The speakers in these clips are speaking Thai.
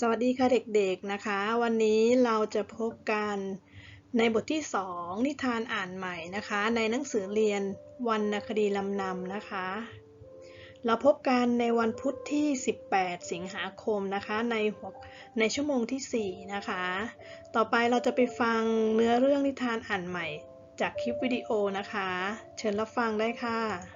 สวัสดีค่ะเด็กๆนะคะ วันนี้เราจะพบกันในบทที่ 2 นิทานอ่านใหม่นะคะ ในหนังสือเรียนวรรณคดีลำนำนะคะ เราพบกันในวันพุธที่ 18 สิงหาคมนะคะในหัวในชั่วโมงที่ 4 นะคะ ต่อไปเราจะไปฟังเนื้อเรื่องนิทานอ่านใหม่ จากคลิปวิดีโอนะคะ เชิญรับฟังได้ค่ะ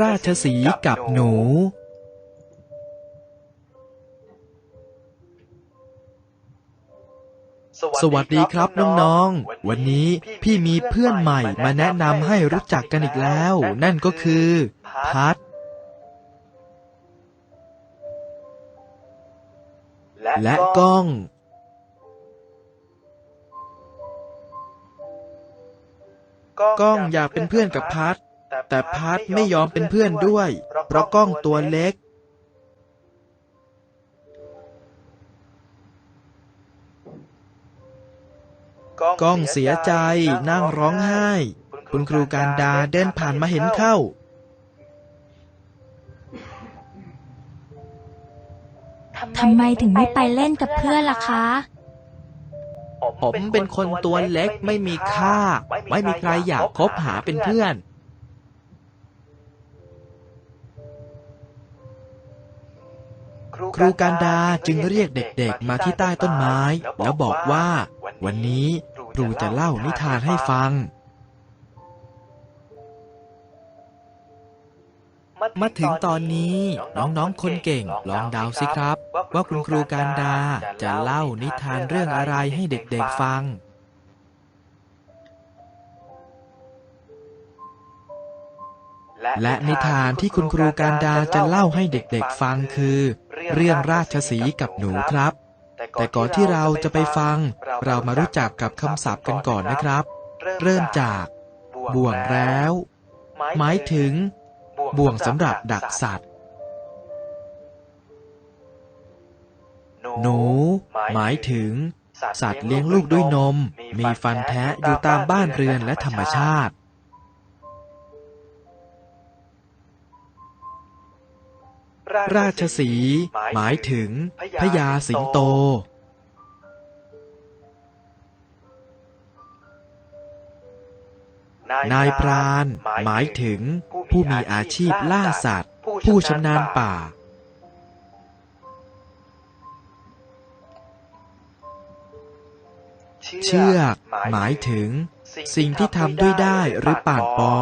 ราชสีกับหนู สวัสดีครับน้องๆ วันนี้พี่มีเพื่อนใหม่มาแนะนำให้รู้จักกันอีกแล้ว นั่นก็คือพัดและก้อง ก้องอยากเป็นเพื่อนกับพัด แต่พัดไม่ยอมเป็นเพื่อนด้วย เพราะก้องตัวเล็กก้องเสียใจนั่งร้องไห้ คุณครูการดาเดินผ่านมาเห็นเข้า ทำไมถึงไม่ไปเล่นกับเพื่อนล่ะคะ ผมเป็นคนตัวเล็กไม่มีค่า ไม่มีใครอยากคบหาเป็นเพื่อน ครูการดาจึงเรียกเด็กๆมาที่ใต้ต้นไม้ แล้วบอกว่า วันนี้ครูจะเล่านิทานให้ฟัง มาถึงตอนนี้น้องๆคนเก่งลองเดาสิครับ ว่าคุณครูการดาจะเล่านิทานเรื่องอะไรให้เด็กๆฟังและนิทานที่คุณครูการดาจะเล่าให้เด็กๆฟังคือ เรื่องราชสีกับหนูครับ แต่ก่อนที่เราจะไปฟัง เรามารู้จักกับคำศัพท์กันก่อนนะครับ เริ่มจาก บ่วงแล้ว หมายถึง บ่วงสำหรับดักสัตว์ หนู หมายถึง สัตว์เลี้ยงลูกด้วยนม มีฟันแทะอยู่ตามบ้านเรือนและธรรมชาติ ราชสีหมายถึงพญาสิงโต นายพรานหมายถึงผู้มีอาชีพล่าสัตว์ ผู้ชำนาญป่า เชือกหมายถึงสิ่งที่ทำด้วยได้หรือป่านปอ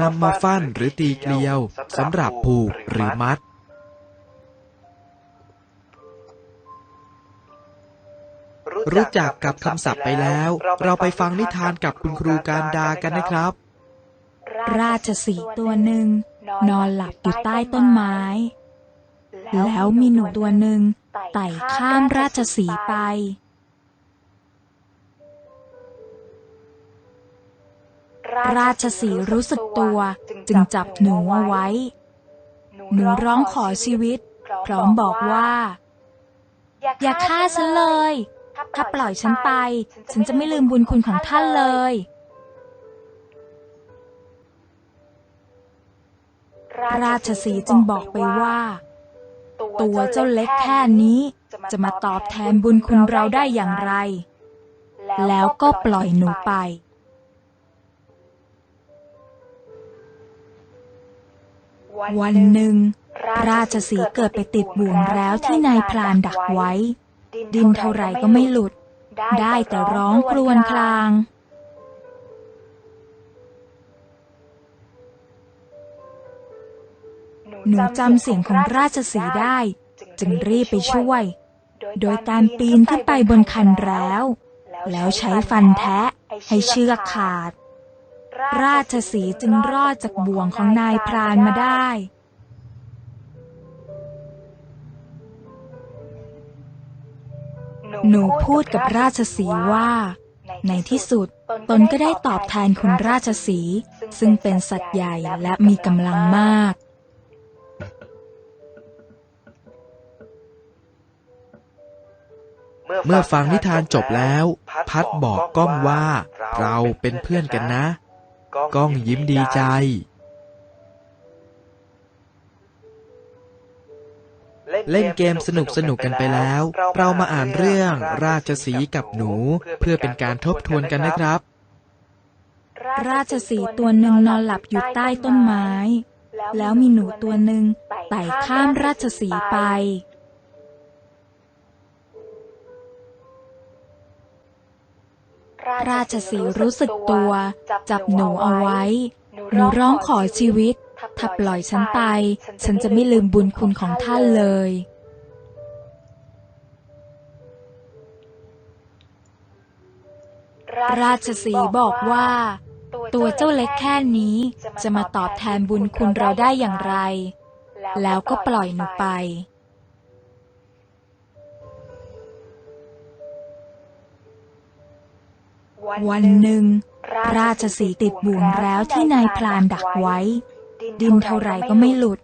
นำมาฟั่นหรือตีเกลียวสำหรับผูกหรือมัด รู้จักกับคำศัพท์ไปแล้ว เราไปฟังนิทานกับคุณครูการดากันนะครับ ราชสีห์ตัวหนึ่ง นอนหลับอยู่ใต้ต้นไม้ แล้วมีหนูตัวหนึ่งไต่ข้ามราชสีห์ไป ราชสีห์รู้สึกตัว จึงจับหนูเอาไว้ หนูร้องขอชีวิต พร้อมบอกว่า อย่าฆ่าฉันเลย ถ้าปล่อยฉันไป ฉันจะไม่ลืมบุญคุณของท่านเลย ราชสีจึงบอกไปว่า ตัวเจ้าเล็กแค่นี้ จะมาตอบแทนบุญคุณเราได้อย่างไร แล้วก็ปล่อยหนูไปวันหนึ่ง ราชสีเกิดไปติดบ่วงแล้วที่นายพรานดักไว้ ดินเท่าไรก็ไม่หลุด ได้แต่ร้องครวญคราง หนูจำเสียงของราชสีห์ได้ จึงรีบไปช่วย โดยการปีนขึ้นไปบนคันแล้ว แล้วใช้ฟันแทะให้เชือกขาด ราชสีห์จึงรอดจากบ่วงของนายพรานมาได้ หนูพูดกับราชสีว่า ในที่สุดตนก็ได้ตอบแทนคุณราชสีซึ่งเป็นสัตว์ใหญ่และมีกำลังมาก เมื่อฟังนิทานจบแล้ว พัดบอกก้องว่า เราเป็นเพื่อนกันนะ ก้องยิ้มดีใจ เล่นเกมสนุกสนุกๆกันไปแล้ว เรามาอ่านเรื่องราชสีห์กับหนู เพื่อเป็นการทบทวนกันนะครับ ราชสีห์ตัวหนึ่งนอนหลับอยู่ใต้ต้นไม้ แล้วมีหนูตัวหนึ่งไต่ข้ามราชสีห์ไป ราชสีห์รู้สึกตัว จับหนูเอาไว้ หนูร้องขอชีวิต ถ้าปล่อยฉันไป ฉันจะไม่ลืมบุญคุณของท่านเลย ราชสีบอกว่า ตัวเจ้าเล็กแค่นี้ จะมาตอบแทนบุญคุณเราได้อย่างไร แล้วก็ปล่อยหนูไปวันหนึ่ง ราชสีติดบ่วงแล้วที่นายพรานดักไว้ ดินเท่าไหร่ก็ไม่หลุด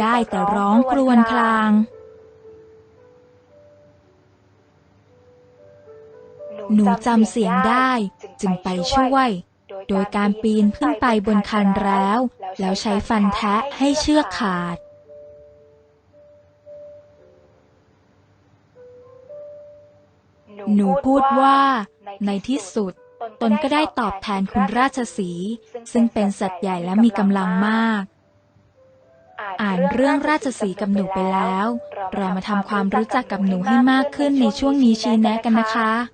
ได้แต่ร้องกรวนคลาง หนูจำเสียงได้จึงไปช่วย โดยการปีนขึ้นไปบนคันแล้ว แล้วใช้ฟันแทะให้เชือกขาดหนูพูดว่าในที่สุด ตนก็ได้ตอบแทนคุณราชสี ซึ่งเป็นสัตว์ใหญ่และมีกำลังมาก อ่านเรื่องราชสีกับหนูไปแล้ว เรามาทำความรู้จักกับหนูให้มากขึ้นในช่วงนี้ชี้แนะกันนะคะ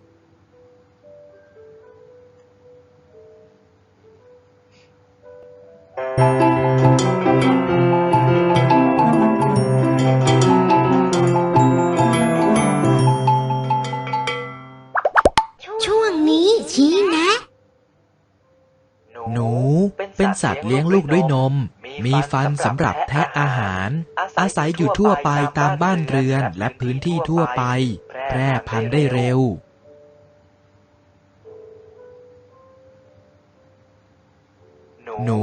ฟันสำหรับแทะอาหาร อาศัยอยู่ทั่วไปตามบ้านเรือนและพื้นที่ทั่วไป แพร่พันธุ์ได้เร็ว หนู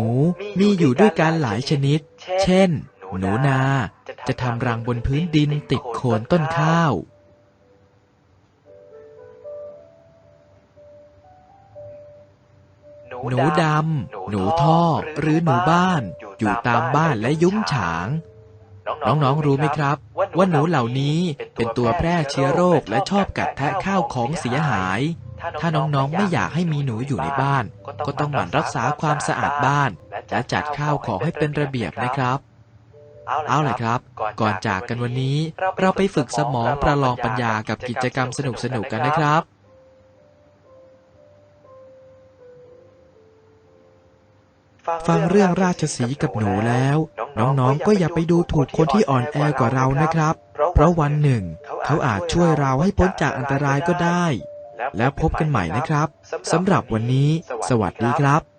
มีอยู่ด้วยกันหลายชนิด เช่น หนูนา จะทำรังบนพื้นดินติดโคนต้นข้าว หนูดำ หนูท่อ หรือหนูบ้าน อยู่ตามบ้านและยุ้งฉาง น้องๆ รู้ไหมครับ ว่าหนูเหล่านี้เป็นตัวแพร่เชื้อโรคและชอบกัดแทะข้าวของเสียหาย ถ้าน้องๆ ไม่อยากให้มีหนูอยู่ในบ้าน ก็ต้องหมั่นรักษาความสะอาดบ้าน และจัดข้าวของให้เป็นระเบียบนะครับเอาเลยครับ ก่อนจากกันวันนี้ เราไปฝึกสมองประลองปัญญากับกิจกรรมสนุกๆกันนะครับ ฟังเรื่องราชสีกับหนูแล้ว น้องๆ ก็อย่าไปดูถูกคนที่อ่อนแอกว่าเรานะครับ เพราะวันหนึ่ง เขาอาจช่วยเราให้พ้นจากอันตรายก็ได้ แล้วพบกันใหม่นะครับสำหรับวันนี้ สวัสดีครับ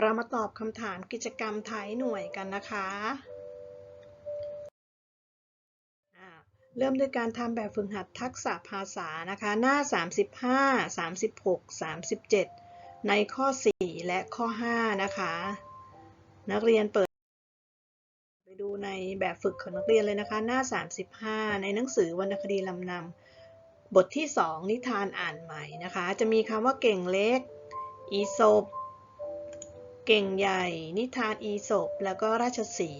เรามาตอบคำถามกิจกรรมท้ายหน่วยกันนะคะ เริ่มด้วยการทำแบบฝึกหัดทักษะภาษานะคะ หน้า 35 36 37 ในข้อ 4 และข้อ 5 นะคะ นักเรียนเปิด ไปดูในแบบฝึกของนักเรียนเลยนะคะ หน้า 35 ในหนังสือวรรณคดีลำนำบทที่ 2 นิทานอ่านใหม่นะคะ จะมีคำว่าเก่งเล็ก อีสบ เก่งใหญ่ นิทานอีสบแล้วก็ราชสี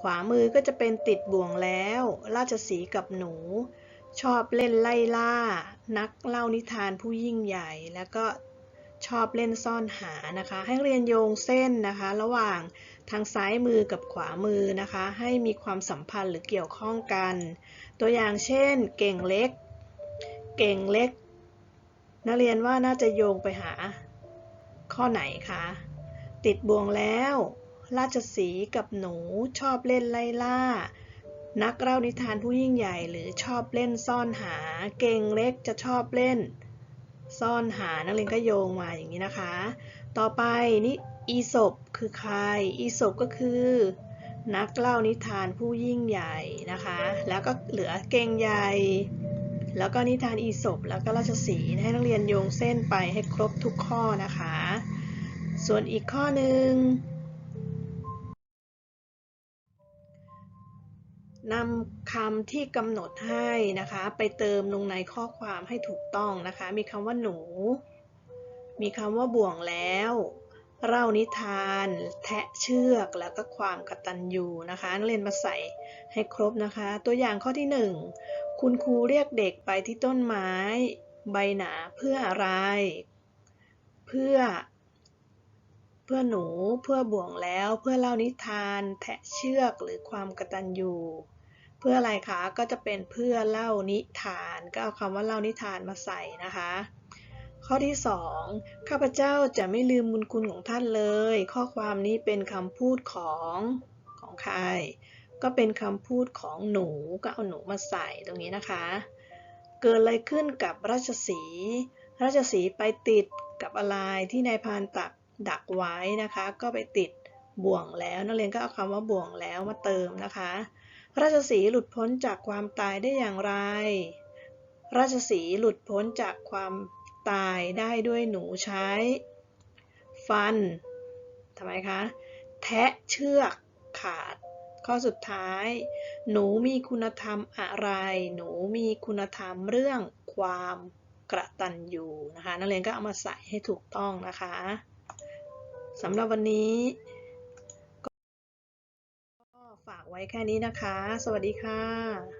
ขวามือก็จะเป็นติดบ่วงแล้ว ราชสีกับหนู ชอบเล่นไล่ล่า นักเล่านิทานผู้ยิ่งใหญ่ แล้วก็ชอบเล่นซ่อนหานะคะ ให้เรียนโยงเส้นนะคะ ระหว่างทางซ้ายมือกับขวามือนะคะ ให้มีความสัมพันธ์หรือเกี่ยวข้องกัน ตัวอย่างเช่น เก่งเล็ก เก่งเล็ก นักเรียนว่าน่าจะโยงไปหา ข้อไหนคะ ติดบ่วงแล้ว ราชสีกับหนูชอบเล่นไล่ล่า นักเล่านิทานผู้ยิ่งใหญ่หรือชอบเล่นซ่อนหา เก่งเล็กจะชอบเล่น ซ่อนหานักเรียนก็โยงมาอย่างนี้นะคะ ต่อไปนี่อีสบคือใคร อีสบก็คือ นักเล่านิทานผู้ยิ่งใหญ่นะคะ แล้วก็เหลือเก่งใหญ่แล้วก็นิทานอีสบแล้วก็ราชสีให้นักเรียนโยงเส้นไปให้ครบทุกข้อนะคะ ส่วนอีกข้อหนึ่งนำคำที่กำหนดให้นะคะ ไปเติมลงในข้อความให้ถูกต้องนะคะ มีคำว่าหนู มีคำว่าบ่วงแล้วเล่านิทาน แทะเชือกแล้วก็ความกตัญญูนะคะนักเรียนมาใส่ให้ครบนะคะ ตัวอย่างข้อที่หนึ่งคุณครูเรียกเด็กไปที่ต้นไม้ ใบหนาเพื่ออะไร เพื่อ พื่อหนู เพื่อบ่วงแล้ว เพื่อเล่านิทาน แทะเชือกหรือความกระตัญญูเพื่ออะไรคะ ก็จะเป็นเพื่อเล่านิทาน ก็เอาคำว่าเล่านิทานมาใส่นะคะ ข้อที่ 2 ข้าพเจ้าจะไม่ลืมบุญคุณของท่านเลย ข้อความนี้เป็นคำพูดของของใคร ก็เป็นคำพูดของหนู ก็เอาหนูมาใส่ตรงนี้นะคะ เกิดอะไรขึ้นกับราชสี ราชสีไปติดกับอะไรที่นายพานตัก ดักไว้นะคะ ก็ไปติดบ่วงแล้ว นักเรียนก็เอาคำว่าบ่วงแล้วมาเติมนะคะ ราชสีหลุดพ้นจากความตายได้อย่างไร ราชสีหลุดพ้นจากความตายได้ด้วยหนูใช้ ฟันทำไมคะ แทะเชือกขาด ข้อสุดท้าย หนูมีคุณธรรมอะไร หนูมีคุณธรรมเรื่องความกระตันอยู่นะคะ นักเรียนก็เอามาใส่ให้ถูกต้องนะคะ สำหรับวันนี้ ก็ฝากไว้แค่นี้นะคะ สวัสดีค่ะ